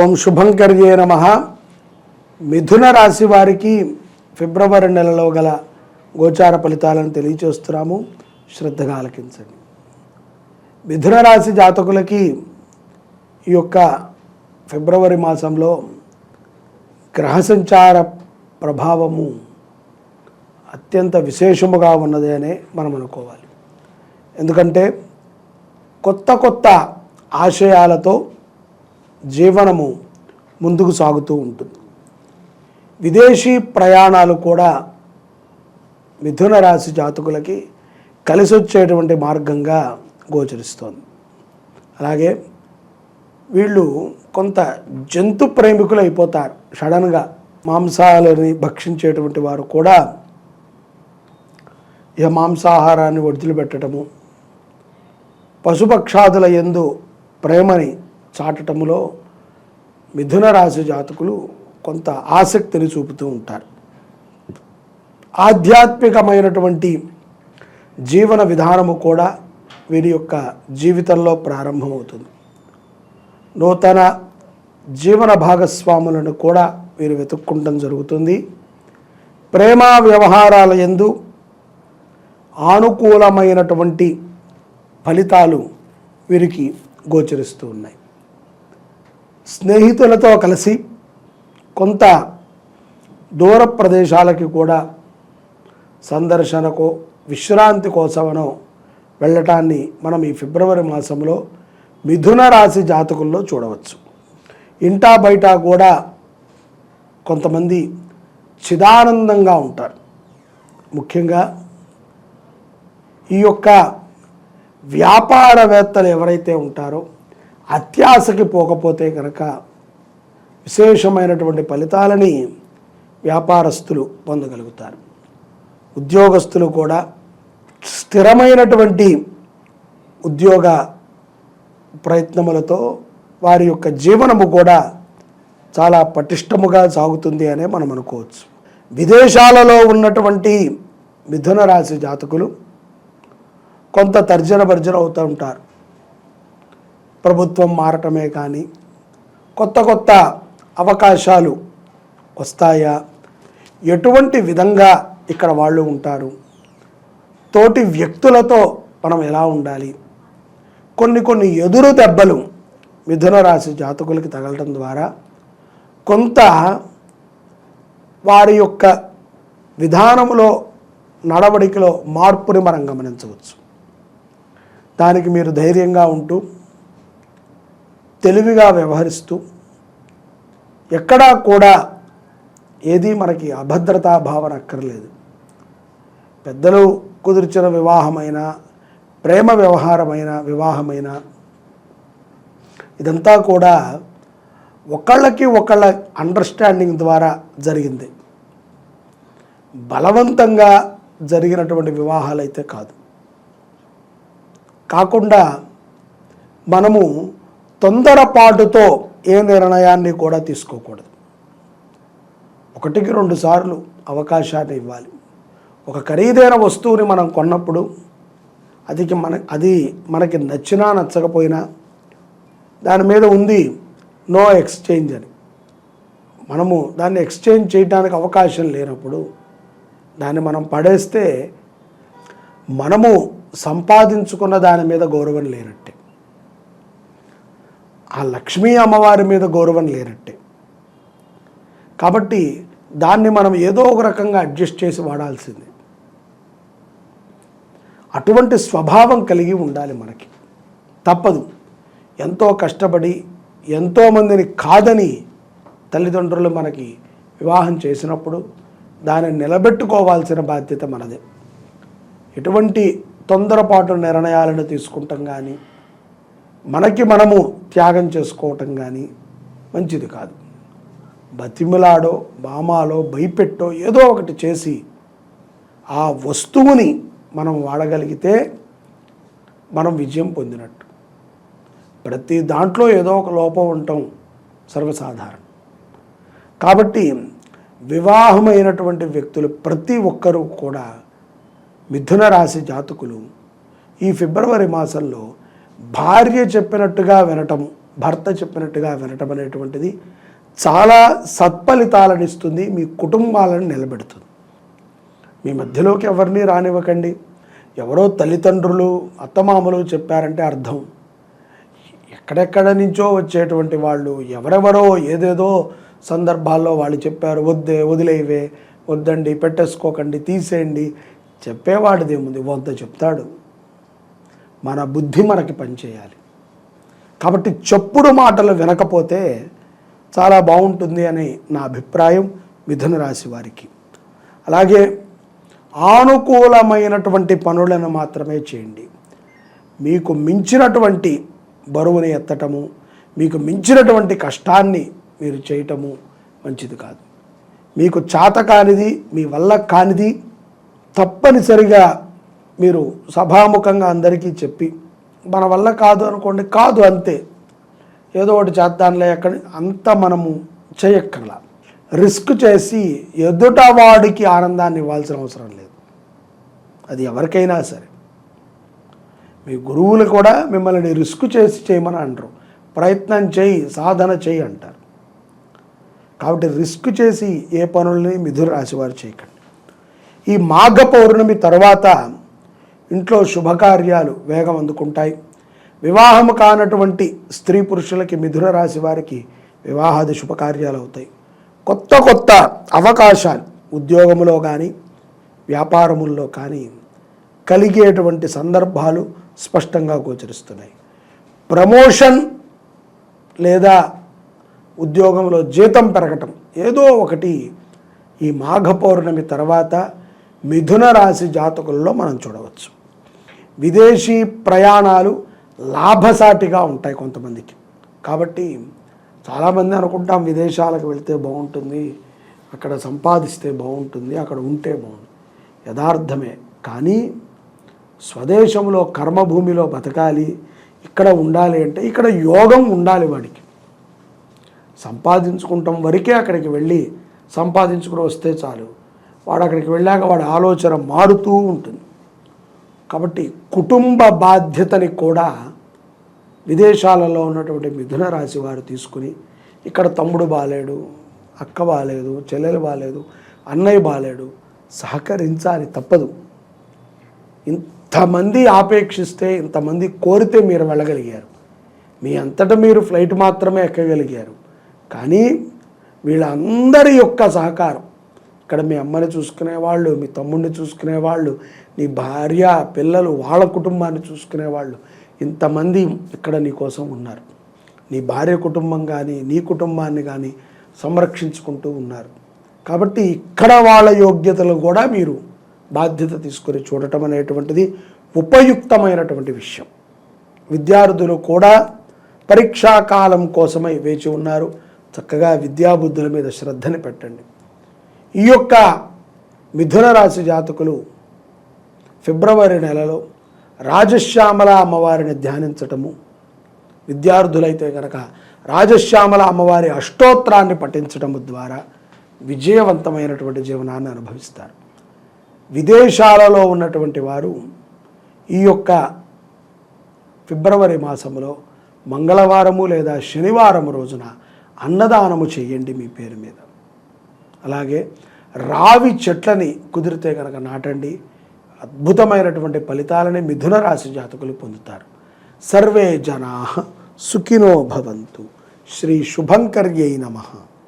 ఓం శుభంకర్యే నమ. మిథున రాశి వారికి ఫిబ్రవరి నెలలో గల గోచార ఫలితాలను తెలియచేస్తున్నాము. శ్రద్ధగా ఆలకించండి. మిథున రాశి జాతకులకి ఈ యొక్క ఫిబ్రవరి మాసంలో గ్రహ సంచార ప్రభావము అత్యంత విశేషముగా ఉన్నది అనే మనం అనుకోవాలి. ఎందుకంటే కొత్త కొత్త ఆశయాలతో జీవనము ముందుకు సాగుతూ ఉంటుంది. విదేశీ ప్రయాణాలు కూడా మిథున రాశి జాతకులకి కలిసి వచ్చేటువంటి మార్గంగా గోచరిస్తోంది. అలాగే వీళ్ళు కొంత జంతు ప్రేమికులు అయిపోతారు సడన్గా మాంసాలని భక్షించేటువంటి వారు కూడా ఇక మాంసాహారాన్ని వదిలిపెట్టడము పశుపక్షాదుల ఎందు ప్రేమని చాటటములో మిథున రాశి జాతకులు కొంత ఆసక్తిని చూపుతూ ఉంటారు. ఆధ్యాత్మికమైనటువంటి జీవన విధానము కూడా వీరి యొక్క జీవితంలో ప్రారంభమవుతుంది. నూతన జీవన భాగస్వాములను కూడా వీరు వెతుక్కుంటం జరుగుతుంది. ప్రేమ వ్యవహారాల ఎందు ఆనుకూలమైనటువంటి ఫలితాలు వీరికి గోచరిస్తూ ఉన్నాయి. స్నేహితులతో కలిసి కొంత దూర ప్రదేశాలకి కూడా సందర్శనకు విశ్రాంతి కోసమనో వెళ్ళటాన్ని మనం ఈ ఫిబ్రవరి మాసంలో మిథున రాశి జాతకుల్లో చూడవచ్చు. ఇంటా బయట కూడా కొంతమంది చిదానందంగా ఉంటారు. ముఖ్యంగా ఈ యొక్క వ్యాపారవేత్తలు ఎవరైతే ఉంటారో అత్యాశకి పోకపోతే కనుక విశేషమైనటువంటి ఫలితాలని వ్యాపారస్తులు పొందగలుగుతారు. ఉద్యోగస్తులు కూడా స్థిరమైనటువంటి ఉద్యోగ ప్రయత్నములతో వారి యొక్క జీవనము కూడా చాలా పటిష్టముగా సాగుతుంది అనే మనం అనుకోవచ్చు. విదేశాలలో ఉన్నటువంటి మిథున రాశి జాతకులు కొంత తర్జన భర్జన అవుతూ ఉంటారు. ప్రభుత్వం మారటమే కానీ కొత్త కొత్త అవకాశాలు వస్తాయా? ఎటువంటి విధంగా ఇక్కడ వాళ్ళు ఉంటారు? తోటి వ్యక్తులతో మనం ఎలా ఉండాలి? కొన్ని కొన్ని ఎదురు దెబ్బలు మిథున రాశి జాతకులకి తగలటం ద్వారా కొంత వారి యొక్క విధానంలో నడవడికలో మార్పుని మనం గమనించవచ్చు. దానికి మీరు ధైర్యంగా ఉంటూ తెలివిగా వ్యవహరిస్తూ ఎక్కడా కూడా ఏది మనకి అభద్రతా భావన అక్కర్లేదు. పెద్దలు కుదిర్చిన వివాహమైన ప్రేమ వ్యవహారమైన వివాహమైన ఇదంతా కూడా ఒకళ్ళకి ఒకళ్ళ అండర్స్టాండింగ్ ద్వారా జరిగింది. బలవంతంగా జరిగినటువంటి వివాహాలు అయితే కాదు. కాకుండా మనము తొందరపాటుతో ఏ నిర్ణయాన్ని కూడా తీసుకోకూడదు. ఒకటికి రెండు సార్లు అవకాశాన్ని ఇవ్వాలి. ఒక ఖరీదైన వస్తువుని మనం కొన్నప్పుడు అది మన అది మనకి నచ్చినా నచ్చకపోయినా దాని మీద ఉంది నో ఎక్స్చేంజ్ అని. మనము దాన్ని ఎక్స్చేంజ్ చేయడానికి అవకాశం లేనప్పుడు దాన్ని మనం పడేస్తే మనము సంపాదించుకున్న దాని మీద గౌరవం లేనట్టే. ఆ లక్ష్మీ అమ్మవారి మీద గౌరవం లేనట్టే. కాబట్టి దాన్ని మనం ఏదో ఒక రకంగా అడ్జస్ట్ చేసి వాడాల్సిందే. అటువంటి స్వభావం కలిగి ఉండాలి మనకి. తప్పదు. ఎంతో కష్టపడి ఎంతోమందిని కాదని తల్లిదండ్రులు మనకి వివాహం చేసినప్పుడు దాన్ని నిలబెట్టుకోవాల్సిన బాధ్యత మనదే. ఎటువంటి తొందరపాటు నిర్ణయాలను తీసుకుంటాం కానీ మనకి మనము త్యాగం చేసుకోవటం కానీ మంచిది కాదు. బతిమిలాడో బామాలో భయపెట్టో ఏదో ఒకటి చేసి ఆ వస్తువుని మనం వాడగలిగితే మనం విజయం పొందినట్టు. ప్రతి దాంట్లో ఏదో ఒక లోపం ఉండటం సర్వసాధారణం. కాబట్టి వివాహమైనటువంటి వ్యక్తులు ప్రతి ఒక్కరూ కూడా మిథున రాశి జాతకులు ఈ ఫిబ్రవరి మాసంలో భార్య చెప్పినట్టుగా వినటము భర్త చెప్పినట్టుగా వినటం అనేటువంటిది చాలా సత్ఫలితాలను ఇస్తుంది మీ కుటుంబాలను నిలబెడుతుంది. మీ మధ్యలోకి ఎవరిని రానివ్వకండి. ఎవరో తల్లిదండ్రులు అత్తమామలు చెప్పారంటే అర్థం. ఎక్కడెక్కడ నుంచో వచ్చేటువంటి వాళ్ళు ఎవరెవరో ఏదేదో సందర్భాల్లో వాళ్ళు చెప్పారు వద్దే వదిలేవే వద్దండి పెట్టేసుకోకండి తీసేయండి. చెప్పేవాడిదేముంది? వంత చెప్తాడు. మన బుద్ధి మనకి పనిచేయాలి. కాబట్టి చెప్పుడు మాటలు వినకపోతే చాలా బాగుంటుంది అని నా అభిప్రాయం మిథున రాశి వారికి. అలాగే ఆనుకూలమైనటువంటి పనులను మాత్రమే చేయండి. మీకు మించినటువంటి బరువుని ఎత్తటము మీకు మించినటువంటి కష్టాన్ని మీరు చేయటము మంచిది కాదు. మీకు చాత కానిది మీ వల్ల కానిది తప్పనిసరిగా మీరు సభాముఖంగా అందరికీ చెప్పి మన వల్ల కాదు అనుకోండి కాదు అంతే. ఏదో ఒకటి చేద్దాంలే ఎక్కడ అంత మనము చేయక్కర్లా. రిస్క్ చేసి ఎదుట వాడికి ఆనందాన్ని ఇవ్వాల్సిన అవసరం లేదు. అది ఎవరికైనా సరే. మీ గురువులు కూడా మిమ్మల్ని రిస్క్ చేసి చేయమని అంటారు. ప్రయత్నం చేయి సాధన చేయి అంటారు. కాబట్టి రిస్క్ చేసి ఏ పనుల్ని మిథున రాశి వారు చేయకండి. ఈ మాఘ పౌర్ణమి తర్వాత ఇంట్లో శుభకార్యాలు వేగం అందుకుంటాయి. వివాహము కానటువంటి స్త్రీ పురుషులకి మిథున రాశి వారికి వివాహాది శుభకార్యాలు అవుతాయి కొత్త కొత్త అవకాశాలు ఉద్యోగంలో కానీ వ్యాపారముల్లో కానీ కలిగేటువంటి సందర్భాలు స్పష్టంగా గోచరిస్తున్నాయి. ప్రమోషన్ లేదా ఉద్యోగంలో జీతం పెరగటం ఏదో ఒకటి ఈ మాఘ పౌర్ణమి తర్వాత మిథున రాశి జాతకుల్లో మనం చూడవచ్చు. విదేశీ ప్రయాణాలు లాభసాటిగా ఉంటాయి కొంతమందికి. కాబట్టి చాలామంది అనుకుంటాం విదేశాలకు వెళ్తే బాగుంటుంది అక్కడ సంపాదిస్తే బాగుంటుంది అక్కడ ఉంటే బాగుంటుంది. యథార్థమే. కానీ స్వదేశంలో కర్మభూమిలో బతకాలి ఇక్కడ ఉండాలి అంటే ఇక్కడ యోగం ఉండాలి వాడికి. సంపాదించుకుంటాం వరకే అక్కడికి వెళ్ళి సంపాదించుకుని వస్తే చాలు. వాడు అక్కడికి వెళ్ళాక వాడి ఆలోచన మారుతూ ఉంటుంది. కాబట్టి కుటుంబ బాధ్యతని కూడా విదేశాలలో ఉన్నటువంటి మిథున రాశి వారు తీసుకుని ఇక్కడ తమ్ముడు బాలేడు అక్క బాలేదు చెల్లెలు బాలేదు అన్నయ్య బాలేడు సహకరించాలి తప్పదు. ఇంతమంది ఆపేక్షిస్తే ఇంతమంది కోరితే మీరు వెళ్ళగలిగారు. మీ అంతటా మీరు ఫ్లైట్ మాత్రమే ఎక్కగలిగారు. కానీ వీళ్ళందరి యొక్క సహకారం ఇక్కడ మీ అమ్మని చూసుకునేవాళ్ళు మీ తమ్ముడిని చూసుకునేవాళ్ళు నీ భార్య పిల్లలు వాళ్ళ కుటుంబాన్ని చూసుకునేవాళ్ళు ఇంతమంది ఇక్కడ నీ కోసం ఉన్నారు. నీ భార్య కుటుంబం కానీ నీ కుటుంబాన్ని కానీ సంరక్షించుకుంటూ ఉన్నారు. కాబట్టి ఇక్కడ వాళ్ళ యోగ్యతలు కూడా మీరు బాధ్యత తీసుకొని చూడటం అనేటువంటిది ఉపయుక్తమైనటువంటి విషయం. విద్యార్థులు కూడా పరీక్షా కాలం కోసమై వేచి ఉన్నారు. చక్కగా విద్యాబుద్ధుల మీద శ్రద్ధని పెట్టండి. ఈ యొక్క మిథున రాశి జాతకులు ఫిబ్రవరి నెలలో రాజశ్యామల అమ్మవారిని ధ్యానించటము. విద్యార్థులైతే కనుక రాజశ్యామల అమ్మవారి అష్టోత్తరాన్ని పఠించటము ద్వారా విజయవంతమైనటువంటి జీవనాన్ని అనుభవిస్తారు. విదేశాలలో ఉన్నటువంటి వారు ఈ యొక్క ఫిబ్రవరి మాసంలో మంగళవారము లేదా శనివారం రోజున అన్నదానము చేయండి మీ పేరు మీద. అలాగే రావి చెట్లని కుదిరితే కనుక నాటండి. అద్భుతమైనటువంటి ఫలితాలని మిథున రాశి జాతకులు పొందుతారు. సర్వే జనా సుఖినో భవంతు. శ్రీ శుభంకర్యై నమః.